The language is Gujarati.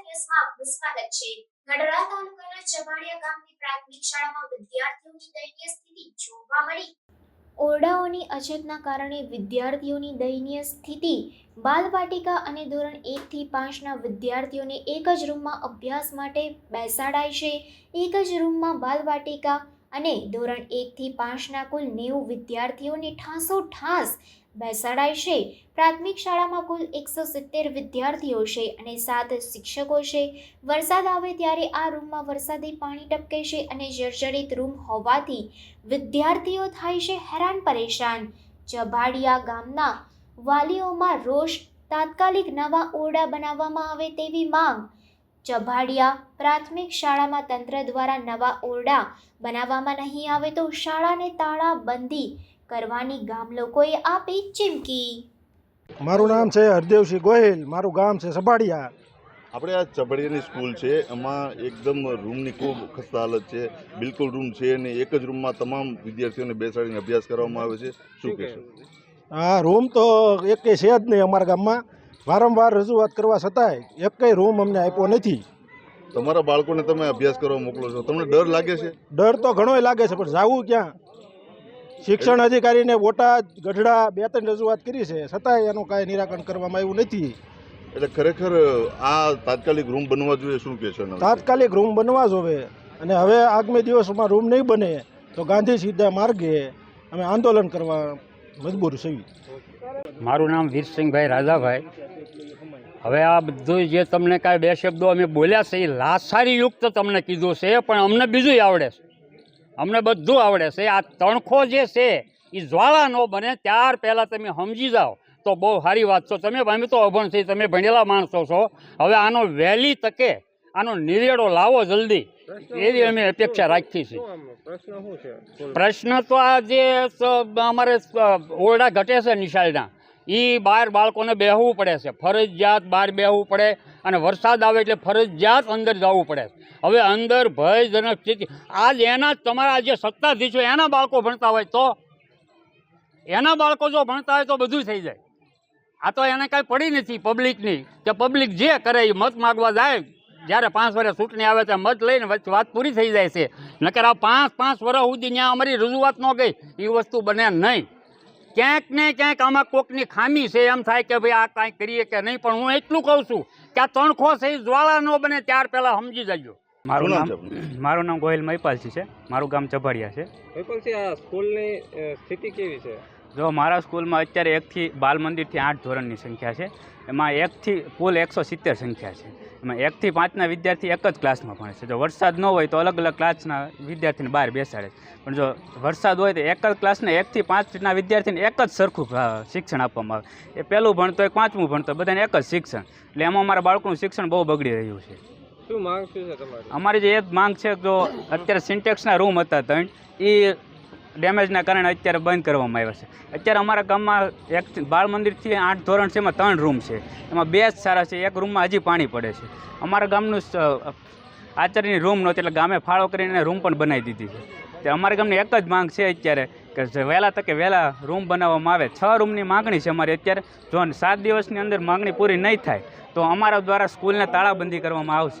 ન્યૂઝમાં આપનું ઓરડાઓની અછતના કારણે વિદ્યાર્થીઓની દયનીય સ્થિતિ બાલવાટિકા અને ધોરણ એકથી પાંચના વિદ્યાર્થીઓને એક જ રૂમમાં અભ્યાસ માટે બેસાડાય છે. એક જ રૂમમાં બાલવાટિકા અને ધોરણ એકથી પાંચના કુલ નેવું વિદ્યાર્થીઓને ઠાસો ઠાસ બેસાડાય છે. પ્રાથમિક શાળામાં કુલ એકસો સિત્તેર વિદ્યાર્થીઓ છે અને સાત શિક્ષકો છે. વરસાદ આવે ત્યારે આ રૂમમાં વરસાદી પાણી ટપકે છે અને જર્જરિત રૂમ હોવાથી વિદ્યાર્થીઓ થાય છે હેરાન પરેશાન. ચભાડિયા ગામના વાલીઓમાં રોષ, તાત્કાલિક નવા ઓરડા બનાવવામાં આવે તેવી માંગ. ચભાડિયા પ્રાથમિક શાળામાં તંત્ર દ્વારા નવા ઓરડા બનાવવામાં નહીં આવે તો શાળાને તાળાબંધી કરવાની ગામ લોકોએ આપી ચીમકી. મારું નામ છે હરદેવસિંહ ગોહિલ. મારું ગામ છે સબાડિયા આપણે આ ચબડિયાની સ્કૂલ છે. એમાં એકદમ રૂમની ખૂબ ખસ્તા હાલત છે. બિલકુલ રૂમ છે અને એક જ રૂમમાં તમામ વિદ્યાર્થીઓને બેસાડીને અભ્યાસ કરવામાં આવે છે. શું કહેશો? હા રૂમ તો એકેય છે જ નહીં અમારા ગામમાં. વારંવાર રજૂઆત કરવા છતાંય એક કંઈ રૂમ અમને આપ્યો નથી. તમારા બાળકોને તમે અભ્યાસ કરવા મોકલો છો. તમને ડર લાગે છે? ડર તો ઘણોય લાગે છે પણ જાવું ક્યાં? શિક્ષણ અધિકારીને બોટાદ ગઢડા બે ત્રણ રજૂઆત કરી છે. છતાંય એનું કાંઈ નિરાકરણ કરવામાં આવ્યું નથી. એટલે ખરેખર આ તાત્કાલિક રૂમ બનવા જોઈએ શું કહેશો છે તાત્કાલિક રૂમ બનવા જોવે. અને હવે આગામી દિવસોમાં રૂમ નહીં બને તો ગાંધી સીધા માર્ગે અમે આંદોલન કરવા મજબૂર છીએ. મારું નામ વીરસિંહભાઈ રાજાભાઈ. હવે આ બધું જે તમને કાંઈ બે શબ્દો અમે બોલ્યા છે એ લાસારી યુક્ત તમને કીધું છે પણ અમને બીજું આવડે છે. અમને બધું આવડે છે. આ તણખો જે છે એ જ્વાળા ન બને ત્યાર પહેલાં તમે સમજી જાઓ. તો બહુ સારી વાત છો. તમે અમે તો અભણ છીએ તમે ભણેલા માણસો છો. હવે આનો વહેલી તકે આનો નિવેડો લાવો જલ્દી. એવી અમે અપેક્ષા રાખી છે? પ્રશ્ન તો આ જે અમારે ઓરડા ઘટે છે નિશાળના. એ બહાર બાળકોને બેહવું પડે છે. ફરજિયાત બહાર બેહવું પડે અને વરસાદ આવે એટલે ફરજિયાત અંદર જવું પડે હવે અંદર ભયજનક સ્થિતિ. આજ એના જ તમારા જે સત્તાધીશો એના બાળકો ભણતા હોય તો? એના બાળકો જો ભણતા હોય તો બધું થઈ જાય. આ તો એને કાંઈ પડી નથી પબ્લિકની કે પબ્લિક જે કરે એ મત માગવા જાય. જ્યારે પાંચ વર્ષ ચૂંટણી આવે ત્યાં મત લઈને વાત પૂરી થઈ જાય છે. નકર આ પાંચ પાંચ વર્ષ સુધી ત્યાં અમારી રજૂઆત ન ગઈ. એ વસ્તુ બને નહીં. ક્યાંક ને ક્યાંક આમાં કોકની ખામી છે. એમ થાય કે ભાઈ આ કાંઈ કરીએ કે નહીં પણ હું એટલું કહું છું કે આ તણખો છે એ જ્વાળા ન બને ત્યાર પહેલાં સમજી જજો. મારું નામ? મારું નામ ગોહિલ મહિપાલસિંહ છે. મારું ગામ ચભાડિયા છે. મહિપાલસિંહ આ સ્કૂલની સ્થિતિ કેવી છે? જો મારા સ્કૂલમાં અત્યારે એકથી બાલ મંદિરથી આઠ ધોરણની સંખ્યા છે. એમાં એકથી કુલ એકસો સિત્તેર સંખ્યા છે. એમાં એકથી પાંચના વિદ્યાર્થી એક જ ક્લાસમાં ભણે છે. જો વરસાદ ન હોય તો અલગ અલગ ક્લાસના વિદ્યાર્થીને બહાર બેસાડે પણ જો વરસાદ હોય તો એક જ ક્લાસને એકથી પાંચના વિદ્યાર્થીને એક જ સરખું શિક્ષણ આપવામાં આવે. એ પહેલું ભણતો હોય પાંચમું ભણતો હોય બધાને એક જ શિક્ષણ. એટલે એમાં અમારા બાળકોનું શિક્ષણ બહુ બગડી રહ્યું છે. શું માંગ છે તમારી? અમારી જે એક માંગ છે જો અત્યારે સિન્ટેક્સના રૂમ હતા ત્રણ એ ડેમેજના કારણે અત્યારે બંધ કરવામાં આવ્યા છે. અત્યારે અમારા ગામમાં એક બાળ મંદિરથી આઠ ધોરણ છે, એમાં ત્રણ રૂમ છે. એમાં બે જ સારા છે, એક રૂમમાં હજી પાણી પડે છે. અમારા ગામનું આચાર્યની રૂમ નહોતી, એટલે ગામે ફાળો કરીને રૂમ પણ બનાવી દીધી છે. તે અમારા ગામની એક જ માંગ છે અત્યારે કે વહેલા તકે વહેલા રૂમ બનાવવામાં આવે. છ રૂમની માગણી છે અમારી અત્યારે. જો સાત દિવસની અંદર માગણી પૂરી નહીં થાય, તો અમારા દ્વારા સ્કૂલને તાળાબંધી કરવામાં આવશે.